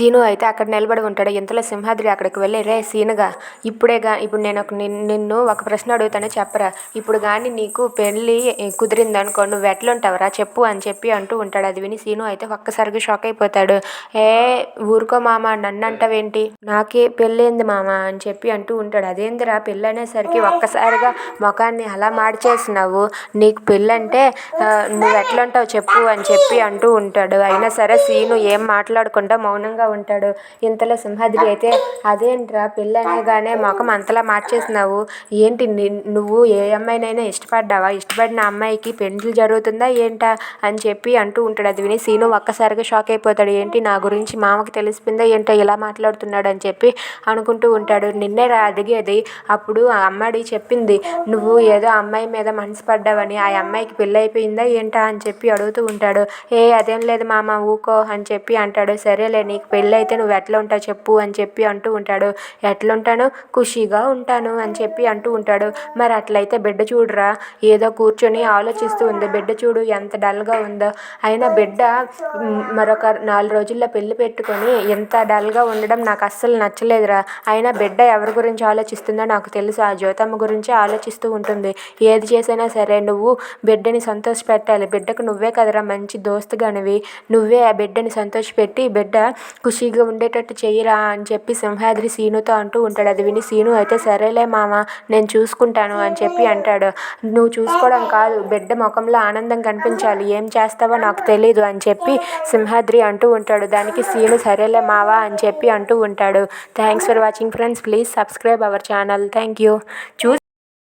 Scene అయితే అక్కడ నిలబడి ఉంటాడు. ఇంతలో సింహాద్రి అక్కడికి వెళ్ళి రే సీనుగా ఇప్పుడేగా ఇప్పుడు నేను ఒక నిన్ను ఒక ప్రశ్న అడుగుతాను చెప్పరా. ఇప్పుడు కానీ నీకు పెళ్ళి కుదిరిందనుకో నువ్వు ఎట్లుంటావరా చెప్పు అని చెప్పి అంటూ ఉంటాడు. అది విని సీను అయితే ఒక్కసారిగా షాక్ అయిపోతాడు. ఏ ఊరుకో మామ నన్ను అంటావేంటి నాకే పెళ్ళైంది మామ అని చెప్పి అంటూ ఉంటాడు. అదేందిరా పెళ్ళి అనేసరికి ఒక్కసారిగా ముఖాన్ని అలా మార్చేసినావు. నీకు పెళ్ళంటే నువ్వు ఎట్లుంటావు చెప్పు అని చెప్పి అంటూ ఉంటాడు. అయినా సరే సీను ఏం మాట్లాడకుండా మౌనంగా ఉంటాడు. ఇంతలో సింహాద్రి అయితే అదేంట్రా పెళ్ళి అనగానే మొఖం అంతలా మార్చేసినావు? ఏంటి ని- నువ్వు ఏ అమ్మాయినైనా ఇష్టపడ్డావా? ఇష్టపడిన అమ్మాయికి పెళ్ళి జరుగుతుందా ఏంటా? అని చెప్పి అంటూ ఉంటాడు. అది విని సీను ఒక్కసారిగా షాక్ అయిపోతాడు. ఏంటి నా గురించి మామకి తెలిసిపోయిందా? ఏంటో ఇలా మాట్లాడుతున్నాడు? అని చెప్పి అనుకుంటూ ఉంటాడు. నిన్నే రా అడిగేది అప్పుడు ఆ అమ్మాయి చెప్పింది నువ్వు ఏదో అమ్మాయి మీద మనసు పడ్డావని. ఆ అమ్మాయికి పెళ్ళి అయిపోయిందా ఏంటా? అని చెప్పి అడుగుతూ ఉంటాడు. ఏ అదేం లేదు మామ ఊకో అని చెప్పి అంటాడు. సరేలే నీకు పెళ్ళి అయితే నువ్వు ఎట్లా ఉంటావు చెప్పు అని చెప్పి అంటూ ఉంటాడు. ఎట్లా ఉంటాను ఖుషీగా ఉంటాను అని చెప్పి అంటూ ఉంటాడు. మరి అట్లయితే బిడ్డ చూడరా ఏదో కూర్చొని ఆలోచిస్తూ ఉంది. బిడ్డ చూడు ఎంత డల్గా ఉందో. అయినా బిడ్డ మరొక నాలుగు రోజుల్లో పెళ్ళి పెట్టుకొని ఎంత డల్గా ఉండడం నాకు అస్సలు నచ్చలేదురా. అయినా బిడ్డ ఎవరి గురించి ఆలోచిస్తుందో నాకు తెలుసు. ఆ జ్యోతమ్మ గురించి ఆలోచిస్తూ ఉంటుంది. ఏది చేసినా సరే నువ్వు బిడ్డని సంతోష పెట్టాలి. బిడ్డకు నువ్వే కదరా మంచి దోస్తుగానివి నువ్వే ఆ బిడ్డని సంతోషపెట్టి బిడ్డ ఖుషీగా ఉండేటట్టు చెయ్యరా అని చెప్పి సింహాద్రి సీనుతో అంటూ ఉంటాడు. అది విని సీను అయితే సరేలే మామ నేను చూసుకుంటాను అని చెప్పి అంటాడు. నువ్వు చూసుకోవడం కాదు బిడ్డ ముఖంలో ఆనందం కనిపించాలి. ఏం చేస్తావో నాకు తెలీదు అని చెప్పి సింహాద్రి అంటూ ఉంటాడు. దానికి సీను సరేలే మావా అని చెప్పి అంటూ ఉంటాడు. Thanks for watching friends please subscribe our channel thank you chew